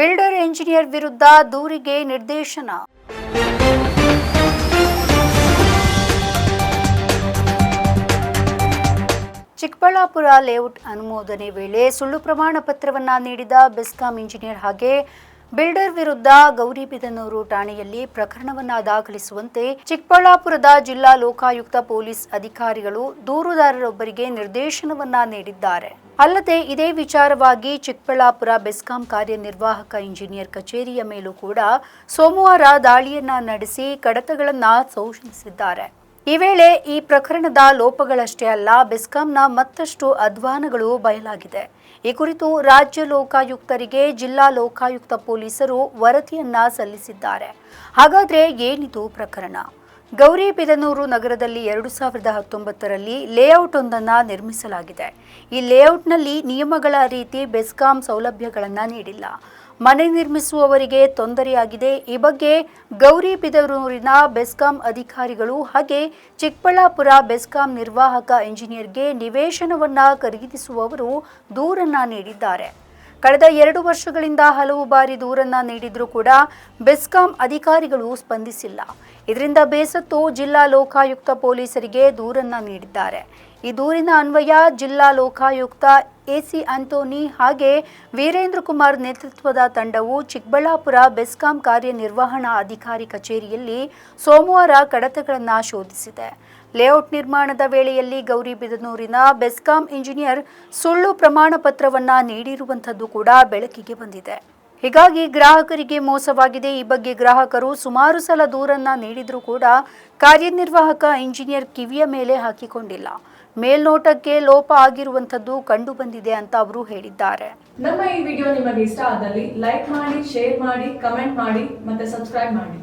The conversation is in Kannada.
ಬಿಲ್ಡರ್ ಎಂಜಿನಿಯರ್ ವಿರುದ್ಧ ದೂರಿಗೆ ನಿರ್ದೇಶನ. ಚಿಕ್ಕಬಳ್ಳಾಪುರ ಲೇಔಟ್ ಅನುಮೋದನೆ ವೇಳೆ ಸುಳ್ಳು ಪ್ರಮಾಣ ಪತ್ರವನ್ನ ನೀಡಿದ ಬೆಸ್ಕಾಂ ಇಂಜಿನಿಯರ್ ಹಾಗೆ ಬಿಲ್ಡರ್ ವಿರುದ್ಧ ಗೌರಿಬಿದನೂರು ಠಾಣೆಯಲ್ಲಿ ಪ್ರಕರಣವನ್ನ ದಾಖಲಿಸುವಂತೆ ಚಿಕ್ಕಬಳ್ಳಾಪುರದ ಜಿಲ್ಲಾ ಲೋಕಾಯುಕ್ತ ಪೊಲೀಸ್ ಅಧಿಕಾರಿಗಳು ದೂರುದಾರರೊಬ್ಬರಿಗೆ ನಿರ್ದೇಶನವನ್ನ ನೀಡಿದ್ದಾರೆ. ಅಲ್ಲದೆ ಇದೇ ವಿಚಾರವಾಗಿ ಚಿಕ್ಕಬಳ್ಳಾಪುರ ಬೆಸ್ಕಾಂ ಕಾರ್ಯನಿರ್ವಾಹಕ ಇಂಜಿನಿಯರ್ ಕಚೇರಿಯ ಮೇಲೂ ಕೂಡ ಸೋಮವಾರ ದಾಳಿಯನ್ನ ನಡೆಸಿ ಕಡತಗಳನ್ನ ಶೋಷಿಸಿದ್ದಾರೆ ಈ ವೇಳೆ ಈ ಪ್ರಕರಣದ ಲೋಪಗಳಷ್ಟೇ ಅಲ್ಲ, ಬೆಸ್ಕಾಂನ ಮತ್ತಷ್ಟು ಅಧ್ವಾನಗಳು ಬಯಲಾಗಿದೆ. ಈ ಕುರಿತು ರಾಜ್ಯ ಲೋಕಾಯುಕ್ತರಿಗೆ ಜಿಲ್ಲಾ ಲೋಕಾಯುಕ್ತ ಪೊಲೀಸರು ವರದಿಯನ್ನ ಸಲ್ಲಿಸಿದ್ದಾರೆ. ಹಾಗಾದ್ರೆ ಏನಿದು ಪ್ರಕರಣ? ಗೌರಿಬಿದನೂರು ನಗರದಲ್ಲಿ ಎರಡು ಸಾವಿರದ ಹತ್ತೊಂಬತ್ತರಲ್ಲಿ ಲೇಔಟ್ ಒಂದನ್ನು ನಿರ್ಮಿಸಲಾಗಿದೆ. ಈ ಲೇಔಟ್ನಲ್ಲಿ ನಿಯಮಗಳ ರೀತಿ ಬೆಸ್ಕಾಂ ಸೌಲಭ್ಯಗಳನ್ನು ನೀಡಿಲ್ಲ. ಮನೆ ನಿರ್ಮಿಸುವವರಿಗೆ ತೊಂದರೆಯಾಗಿದೆ. ಈ ಬಗ್ಗೆ ಗೌರಿಬಿದನೂರಿನ ಬೆಸ್ಕಾಂ ಅಧಿಕಾರಿಗಳು ಹಾಗೆ ಚಿಕ್ಕಬಳ್ಳಾಪುರ ಬೆಸ್ಕಾಂ ನಿರ್ವಾಹಕ ಇಂಜಿನಿಯರ್ಗೆ ನಿವೇಶನವನ್ನು ಖರೀದಿಸುವವರು ದೂರನ್ನ ನೀಡಿದ್ದಾರೆ. ಕಳೆದ ಎರಡು ವರ್ಷಗಳಿಂದ ಹಲವು ಬಾರಿ ದೂರನ್ನ ನೀಡಿದ್ರೂ ಕೂಡ ಬೆಸ್ಕಾಂ ಅಧಿಕಾರಿಗಳು ಸ್ಪಂದಿಸಿಲ್ಲ. ಇದರಿಂದ ಬೇಸತ್ತು ಜಿಲ್ಲಾ ಲೋಕಾಯುಕ್ತ ಪೊಲೀಸರಿಗೆ ದೂರನ್ನ ನೀಡಿದ್ದಾರೆ. ಈ ದೂರಿನ ಅನ್ವಯ ಜಿಲ್ಲಾ ಲೋಕಾಯುಕ್ತ ಎಸಿ ಆಂಥೋನಿ ಹಾಗೆ ವೀರೇಂದ್ರ ಕುಮಾರ್ ನೇತೃತ್ವದ ತಂಡವು ಚಿಕ್ಕಬಳ್ಳಾಪುರ ಬೆಸ್ಕಾಂ ಕಾರ್ಯನಿರ್ವಹಣಾ ಅಧಿಕಾರಿ ಕಚೇರಿಯಲ್ಲಿ ಸೋಮವಾರ ಕಡತಗಳನ್ನು ಶೋಧಿಸಿದೆ. ಲೇಔಟ್ ನಿರ್ಮಾಣದ ವೇಳೆಯಲ್ಲಿ ಗೌರಿಬಿದನೂರಿನ ಬೆಸ್ಕಾಂ ಇಂಜಿನಿಯರ್ ಸುಳ್ಳು ಪ್ರಮಾಣ ಪತ್ರವನ್ನು ನೀಡಿರುವಂಥದ್ದು ಕೂಡ ಬೆಳಕಿಗೆ ಬಂದಿದೆ. ಹೀಗಾಗಿ ಗ್ರಾಹಕರಿಗೆ ಮೋಸವಾಗಿದೆ. ಈ ಬಗ್ಗೆ ಗ್ರಾಹಕರು ಸುಮಾರು ಸಲ ದೂರನ್ನ ನೀಡಿದ್ರೂ ಕೂಡ ಕಾರ್ಯನಿರ್ವಾಹಕ ಇಂಜಿನಿಯರ್ ಕಿವಿಯ ಮೇಲೆ ಹಾಕಿಕೊಂಡಿಲ್ಲ. ಮೇಲ್ನೋಟಕ್ಕೆ ಲೋಪ ಆಗಿರುವಂತದ್ದು ಕಂಡು ಬಂದಿದೆ ಅಂತ ಅವರು ಹೇಳಿದ್ದಾರೆ. ನಮ್ಮ ಈ ವಿಡಿಯೋ ನಿಮಗೆ ಇಷ್ಟ ಆದಲ್ಲಿ ಲೈಕ್ ಮಾಡಿ, ಶೇರ್ ಮಾಡಿ, ಕಮೆಂಟ್ ಮಾಡಿ ಮತ್ತೆ ಸಬ್ಸ್ಕ್ರೈಬ್ ಮಾಡಿ.